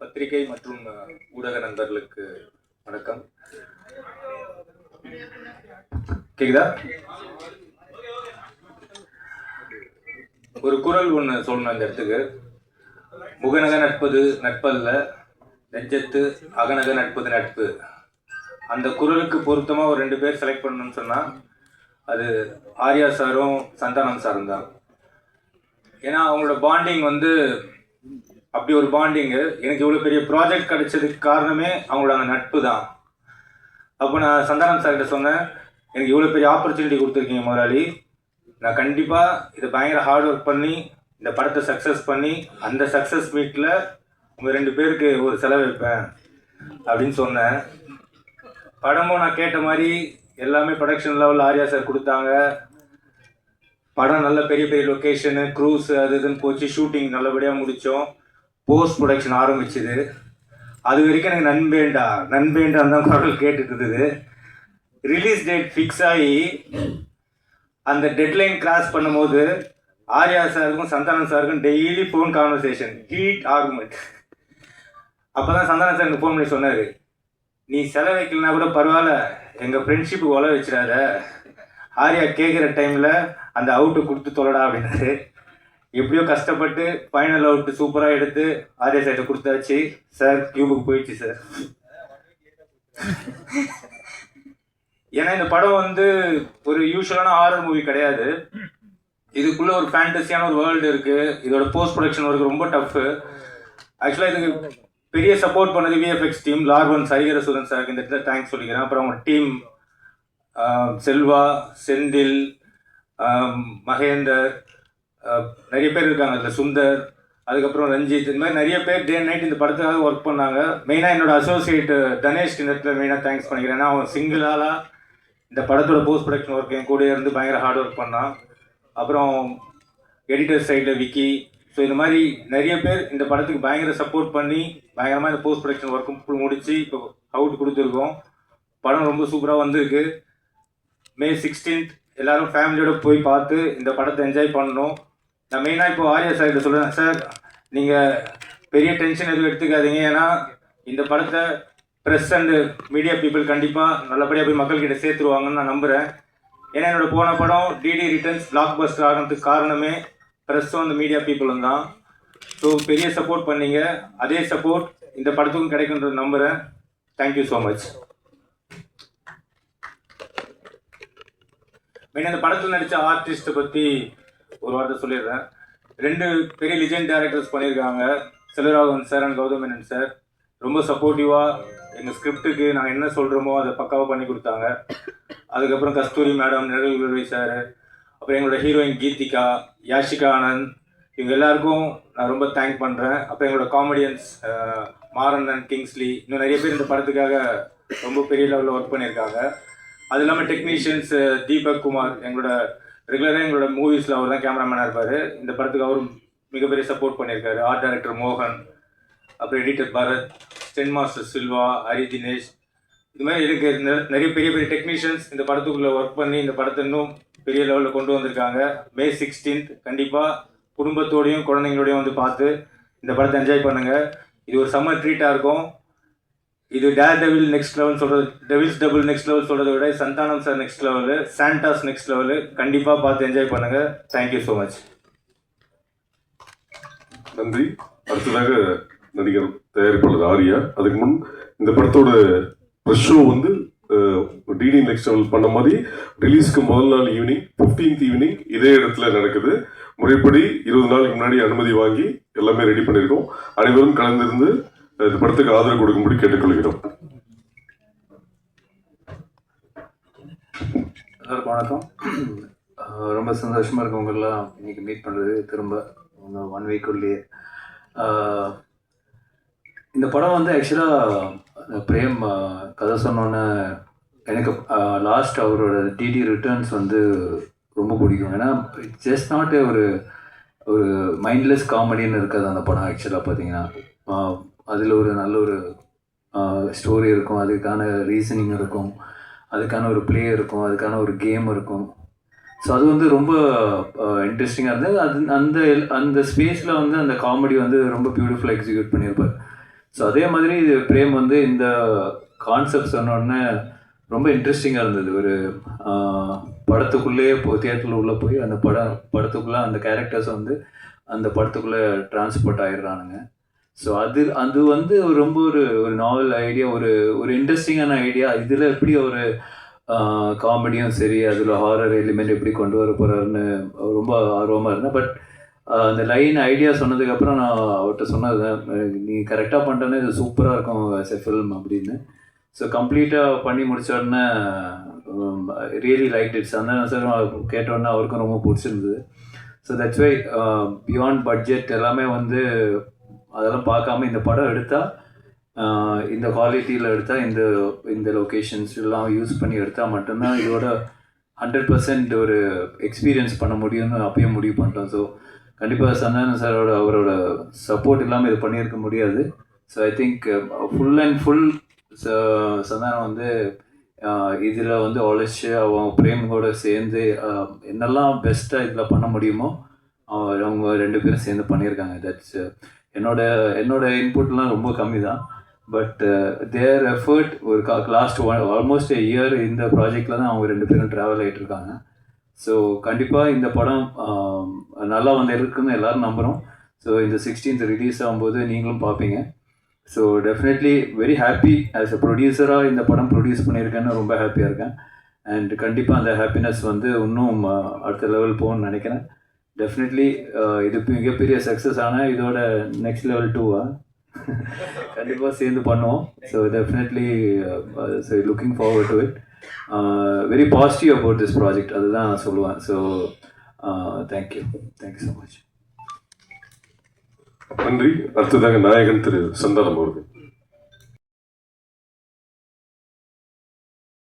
பத்திரிகை மற்றும் ஊடக நண்பர்களுக்கு வணக்கம். கேக்குதா? ஒரு குரல் ஒன்று சொல்லணும் அந்த இடத்துக்கு. முகநக நட்பது நட்பல்ல நெஞ்சத்து அகநக நட்பது நட்பு. அந்த குரலுக்கு பொருத்தமாக ஒரு ரெண்டு பேர் செலக்ட் பண்ணணும்னு சொன்னால் அது ஆர்யா சாரும் சந்தானம் சாரும் தான். ஏன்னா அவங்களோட பாண்டிங் வந்து அப்படி ஒரு பாண்டிங்கு எனக்கு இவ்வளோ பெரிய ப்ராஜெக்ட் கிடைச்சதுக்கு காரணமே அவங்களோட அந்த நட்பு தான். அப்போ நான் சந்தானம் சார்கிட்ட சொன்னேன் எனக்கு இவ்வளோ பெரிய ஆப்பர்ச்சுனிட்டி கொடுத்துருக்கீங்க முதலாளி. நான் கண்டிப்பாக இதை பயங்கர ஹார்ட் ஒர்க் பண்ணி இந்த படத்தை சக்ஸஸ் பண்ணி அந்த சக்ஸஸ் மீட்டில் உங்கள் ரெண்டு பேருக்கு ஒரு செலவு வைப்பேன் அப்படின்னு சொன்னேன். படமும் நான் கேட்ட மாதிரி எல்லாமே ப்ரொடக்ஷன் லெவலில் ஆர்யா சார் கொடுத்தாங்க. படம் நல்ல பெரிய பெரிய லொக்கேஷனு க்ரூஸ் அது இதுன்னு போச்சு. ஷூட்டிங் நல்லபடியாக முடித்தோம் போஸ்ட் ப்ரொடக்ஷன் ஆரம்பிச்சுது. அது வரைக்கும் எனக்கு நண்பேண்டா நண்பேண்டா தான் குரல் கேட்டுட்டு இருந்தது ரிலீஸ் டேட் ஃபிக்ஸ் ஆகி அந்த டெட்லைன் கிராஸ் பண்ணும்போது ஆர்யா சாருக்கும் சந்தானம் சாருக்கும் daily phone conversation heat argument அப்போ தான் சந்தானம் சார் எனக்கு ஃபோன் பண்ணி சொன்னார். நீ செலவு வைக்கலனா கூட பரவாயில்ல எங்கள் ஃப்ரெண்ட்ஷிப்புக்கு உல வச்சிடாத. ஆர்யா கேட்குற டைமில் அந்த அவுட்டு கொடுத்து தொலடா அப்படின்னாரு. எப்படியோ கஷ்டப்பட்டு ஃபைனல் அவுட்டு சூப்பராக எடுத்து ஆர்யா சைட்டை கொடுத்தாச்சு. சார் கியூபுக்கு போயிடுச்சு சார் ஏன்னா இந்த படம் வந்து ஒரு யூஸ்வலான ஹாரர் மூவி கிடையாது. இதுக்குள்ள ஒரு ஃபேண்டஸியான ஒரு வேர்ல்டு இருக்கு. இதோட போஸ்ட் ப்ரொடக்ஷன் ஒர்க் ரொம்ப டஃப் ஆக்சுவலாக இதுக்கு பெரிய சப்போர்ட் பண்ணது விஎஃப்எக்ஸ் டீம் லார்வன் சரிகர சுதன் சாருக்கு இந்த இடத்துல தேங்க்ஸ் சொல்லிக்கிறேன். அப்புறம் அவங்க டீம் செல்வா செந்தில் மகேந்தர் நிறைய பேர் இருக்காங்க. அதில் சுந்தர் அதுக்கப்புறம் ரஞ்சித் இந்த மாதிரி நிறைய பேர் டே நைட் இந்த படத்துக்காக ஒர்க் பண்ணாங்க. மெயினாக என்னோட அசோசியேட் தனேஷ் இந்த இடத்துல மெயினாக தேங்க்ஸ் பண்ணிக்கிறேன். ஏன்னா அவன் சிங்கிள் இந்த படத்தோட போஸ்ட் ப்ரொடக்ஷன் ஒர்க் என் கூட இருந்து பயங்கர ஹார்ட் ஒர்க் பண்ணான். அப்புறம் எடிட்டர் சைடில் விக்கி. ஸோ இந்த மாதிரி நிறைய பேர் இந்த படத்துக்கு பயங்கர சப்போர்ட் பண்ணி பயங்கரமாக இந்த போஸ்ட் ப்ரொடக்ஷன் ஒர்க்கும் முடித்து இப்போ அவுட் கொடுத்துருக்கோம். படம் ரொம்ப சூப்பராக வந்திருக்கு. மே சிக்ஸ்டீன்த் எல்லோரும் ஃபேமிலியோடு போய் பார்த்து இந்த படத்தை என்ஜாய் பண்ணணும். நான் மெயினாக இப்போ ஆரியா சார் கிட்ட சொல்கிறேன் சார் நீங்கள் பெரிய டென்ஷன் எதுவும் எடுத்துக்காதீங்க. ஏன்னா இந்த படத்தை ப்ரெஸ் அண்டு மீடியா பீப்புள் கண்டிப்பாக நல்லபடியாக போய் மக்கள்கிட்ட சேர்த்துருவாங்கன்னு நான் நம்புகிறேன் ஏன்னா என்னோட போன படம் டிடி ரிட்டர்ன்ஸ் பிளாக் பஸ்டர் ஆகிறதுக்கு காரணமே ப்ரெஸ்ஸும் அந்த மீடியா பீப்புளும் தான். ஸோ பெரிய சப்போர்ட் பண்ணீங்க. அதே சப்போர்ட் இந்த படத்துக்கும் கிடைக்குன்றது நம்புகிறேன் தேங்க்யூ ஸோ மச் மெயின் அந்த படத்தில் நடித்த ஆர்டிஸ்ட்டை பற்றி ஒரு வார்த்தை சொல்லிடுறேன். ரெண்டு பெரிய லிஜெண்ட் டேரக்டர்ஸ் பண்ணியிருக்காங்க. Selvaraghavan sir and Gautham Menon sir ரொம்ப சப்போர்ட்டிவாக எங்கள் ஸ்கிரிப்டுக்கு நாங்கள் என்ன சொல்கிறோமோ அதை பக்காவாக பண்ணி கொடுத்தாங்க. அதுக்கப்புறம் கஸ்தூரி மேடம் நிழல் விருவை சார் அப்புறம் எங்களோட ஹீரோயின் கீதிகா யாஷிகா ஆனந்த் இவங்க எல்லாருக்கும் நான் ரொம்ப தேங்க் பண்ணுறேன் அப்புறம் எங்களோட காமெடியன்ஸ் மாரண்ணன் அண்ட் கிங்ஸ்லி இன்னும் நிறைய பேர் இந்த படத்துக்காக ரொம்ப பெரிய லெவலில் ஒர்க் பண்ணியிருக்காங்க. அது இல்லாமல் டெக்னீஷியன்ஸ் தீபக் குமார் எங்களோட ரெகுலராக எங்களோட மூவிஸில் அவர் தான் கேமராமேனாக இருப்பார். இந்த படத்துக்கு அவரும் மிகப்பெரிய சப்போர்ட் பண்ணியிருக்காரு. ஆர்ட் டைரக்டர் மோகன் அப்புறம் editor Bharath stunt master Silva Hari Dinesh இது மாதிரி இருக்கு. நிறைய பெரிய பெரிய டெக்னீஷியன்ஸ் இந்த படத்துக்குள்ளே ஒர்க் பண்ணி இந்த படத்தை இன்னும் பெரிய லெவலில் கொண்டு வந்திருக்காங்க. மே சிக்ஸ்டீன்த் கண்டிப்பாக குடும்பத்தோடையும் குழந்தைங்களோடையும் வந்து பார்த்து இந்த படத்தை என்ஜாய் பண்ணுங்கள் இது ஒரு சம்மர் ட்ரீட்டாக இருக்கும். இது டேர் டெவில் நெக்ஸ்ட் லெவல் சொல்கிறது டெவில்ஸ் டபுள் நெக்ஸ்ட் லெவல் சொல்கிறத விட சந்தானம் சார் நெக்ஸ்ட் லெவலு சாண்டாஸ் நெக்ஸ்ட் லெவலு கண்டிப்பாக பார்த்து என்ஜாய் பண்ணுங்கள் தேங்க்யூ ஸோ மச் நன்றி. அடுத்ததாக நடிகர் தயாரிப்பாளர் ஆரியா. அதுக்கு முன் இந்த படத்தோட ப்ரெஷ் ஷோ வந்து டிடி நெக்ஸ்ட் லெவல் பண்ண மாதிரி ரிலீஸ்க்கு முதல் நாள் ஈவினிங் 15th ஈவினிங் இதே இடத்துல நடக்குது. முறைப்படி இருபது நாளுக்கு முன்னாடி அனுமதி வாங்கி எல்லாமே ரெடி பண்ணியிருக்கோம். அனைவரும் கலந்திருந்து இந்த படத்துக்கு ஆதரவு கொடுக்கும்படி கேட்டுக்கொள்கிறோம். வணக்கம். ரொம்ப சந்தோஷமாக இருக்கு இன்றைக்கி இன்னைக்கு மீட் பண்ணுறது திரும்ப ஒன் வீக்குள்ளேயே இந்த படம் வந்து ஆக்சுவலாக பிரேம் கதை சொன்னோன்னே எனக்கு லாஸ்ட் அவரோட டிடி ரிட்டர்ன்ஸ் வந்து ரொம்ப பிடிக்கும். ஏன்னா ஜஸ்ட் நாட் ஒரு ஒரு மைண்ட்லெஸ் காமெடின்னு இருக்காது அந்த படம் ஆக்சுவலாக பார்த்தீங்கன்னா. அதில் ஒரு நல்ல ஒரு ஸ்டோரி இருக்கும். அதுக்கான ரீசனிங் இருக்கும். அதுக்கான ஒரு ப்ளே இருக்கும். அதுக்கான ஒரு கேம் இருக்கும். ஸோ அது வந்து ரொம்ப இன்ட்ரெஸ்டிங்காக இருந்தது. அது அந்த அந்த ஸ்பேஸில் வந்து அந்த காமெடி வந்து ரொம்ப பியூட்டிஃபுல்லாக எக்ஸிக்யூட் பண்ணியிருப்பார். ஸோ அதே மாதிரி இது பிரேம் வந்து இந்த கான்செப்ட் சொன்னோடனே ரொம்ப இன்ட்ரெஸ்டிங்காக இருந்தது. ஒரு படத்துக்குள்ளேயே போ தியேட்டரில் உள்ளே போய் அந்த படம் படத்துக்குள்ளே அந்த கேரக்டர்ஸ் வந்து அந்த படத்துக்குள்ளே டிரான்ஸ்போர்ட் ஆயிடுறானுங்க. ஸோ அது அது வந்து ரொம்ப ஒரு ஒரு நாவல் ஐடியா ஒரு ஒரு இன்ட்ரெஸ்டிங்கான ஐடியா இதில் எப்படி ஒரு காமெடியும் சரி அதில் ஹாரர் எலிமெண்ட் எப்படி கொண்டு வர போகிறாருன்னு ரொம்ப ஆர்வமாக இருந்தேன். பட் அந்த லைன் ஐடியா சொன்னதுக்கப்புறம் நான் அவர்கிட்ட சொன்னது நீ கரெக்டாக பண்ணிட்டேன்னா இது சூப்பராக இருக்கும் செ ஃபிலிம் அப்படின்னு. ஸோ கம்ப்ளீட்டாக பண்ணி முடித்தோடனே உடனே ரியலி லைக் இட்ஸ் அந்த சார் கேட்டோடனே அவருக்கும் ரொம்ப பிடிச்சிருந்தது. So that's why beyond budget எல்லாமே வந்து அதெல்லாம் பார்க்காம இந்த படம் எடுத்தால் இந்த குவாலிட்டியில் எடுத்தால் இந்த இந்த லொக்கேஷன்ஸ் எல்லாம் யூஸ் பண்ணி எடுத்தால் மட்டும்தான் இதோட ஹண்ட்ரட் பர்சன்ட் ஒரு எக்ஸ்பீரியன்ஸ் பண்ண முடியும்னு அப்பயே முடிவு பண்ணிட்டோம். ஸோ கண்டிப்பாக சந்தானம் சாரோட அவரோட சப்போர்ட் இல்லாமல் இது பண்ணியிருக்க முடியாது. So I think full and full Santhanam வந்து இதில் வந்து உழைச்சி அவங்க பிரேமோட சேர்ந்து என்னெல்லாம் பெஸ்ட்டாக இதில் பண்ண முடியுமோ அவங்க ரெண்டு பேரும் சேர்ந்து பண்ணியிருக்காங்க. தட்ஸ் என்னோட என்னோட இன்புட்லாம் ரொம்ப கம்மி தான் பட் தேர் எஃபர்ட் ஒரு லாஸ்ட் ஒன் ஆல்மோஸ்ட் இயர் இந்த ப்ராஜெக்டில் தான் அவங்க ரெண்டு பேரும் ட்ராவல் ஆகிட்டு இருக்காங்க ஸோ கண்டிப்பாக இந்த படம் நல்லா வந்து இருக்குன்னு எல்லோரும் நம்புகிறோம் ஸோ இந்த சிக்ஸ்டீன்த் ரிலீஸ் ஆகும்போது நீங்களும் பார்ப்பீங்க so definitely very happy as a ப்ரொடியூசராக இந்த படம் ப்ரொடியூஸ் பண்ணியிருக்கேன்னு ரொம்ப ஹாப்பியாக இருக்கேன். அண்ட் கண்டிப்பாக அந்த ஹாப்பினஸ் வந்து இன்னும் அடுத்த லெவல் போகணும்னு நினைக்கிறேன். டெஃபினெட்லி uh, இது மிகப்பெரிய சக்ஸஸ் ஆனால் இதோட நெக்ஸ்ட் லெவல் டூவா கண்டிப்பாக சேர்ந்து பண்ணுவோம். So definitely so looking forward to it very positive about this project அதுதான் நான் சொல்லுவேன். So thank you thank you so much நன்றி. அடுத்ததாக நாயகன் திரு சந்தானம் அவர்கள்.